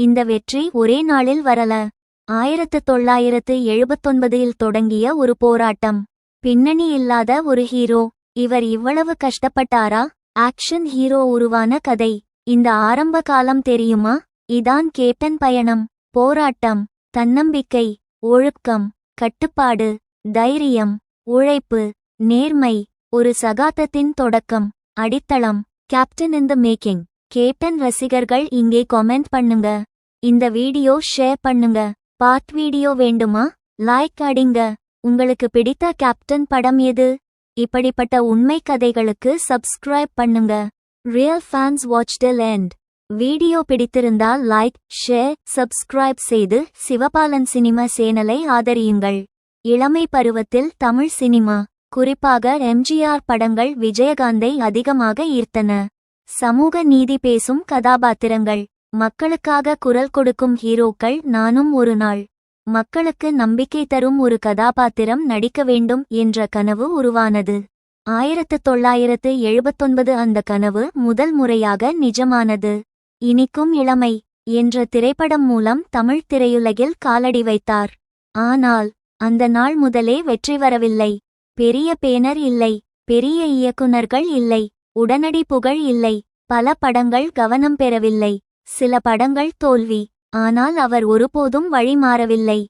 இந்த வெற்றி ஒரே நாளில் வரல. ஆயிரத்து தொள்ளாயிரத்து எழுபத்தொன்பதில் தொடங்கிய ஒரு போராட்டம். பின்னணி இல்லாத ஒரு ஹீரோ. இவர் இவ்வளவு கஷ்டப்பட்டாரா? ஆக்ஷன் ஹீரோ உருவான கதை. இந்த ஆரம்ப காலம் தெரியுமா? இதான் கேப்டன் பயணம். போராட்டம். தன்னம்பிக்கை. ஒழுக்கம். கட்டுப்பாடு. தைரியம். உழைப்பு. நேர்மை. ஒரு சகாத்தத்தின் தொடக்கம். அடித்தளம். Captain in the making. Captain ரசிகர்கள் இங்கே கமெண்ட் பண்ணுங்க. இந்த வீடியோ ஷேர் பண்ணுங்க. பார்ட் வீடியோ வேண்டுமா? லைக் அடிங்க. உங்களுக்கு பிடித்த கேப்டன் படம் எது? இப்படிப்பட்ட உண்மை கதைகளுக்கு சப்ஸ்கிரைப் பண்ணுங்க. Real fans watch till end video பிடித்திருந்தால் லைக் ஷேர் சப்ஸ்கிரைப் செய்து சிவபாலன் சினிமா சேனலை ஆதரியுங்கள். இளமை பருவத்தில் தமிழ் சினிமா குறிப்பாக எம்ஜிஆர் படங்கள் விஜயகாந்தை அதிகமாக ஈர்த்தன. சமூக நீதி பேசும் கதாபாத்திரங்கள். மக்களுக்காக குரல் கொடுக்கும் ஹீரோக்கள் நானும் ஒரு நாள். மக்களுக்கு நம்பிக்கை தரும் ஒரு கதாபாத்திரம் நடிக்க வேண்டும் என்ற கனவு உருவானது. ஆயிரத்து தொள்ளாயிரத்து எழுபத்தொன்பது அந்த கனவு முதல் முறையாக நிஜமானது. இனிக்கும் இளமை என்ற திரைப்படம் மூலம் தமிழ் திரையுலகில் காலடி வைத்தார். ஆனால் அந்த நாள் முதலே வெற்றி வரவில்லை. பெரிய பேனர் இல்லை பெரிய இயக்குனர்கள் இல்லை உடனடி புகழ் இல்லை பல படங்கள் கவனம் பெறவில்லை. சில படங்கள் தோல்வி ஆனால் அவர் ஒருபோதும் வழி மாறவில்லை.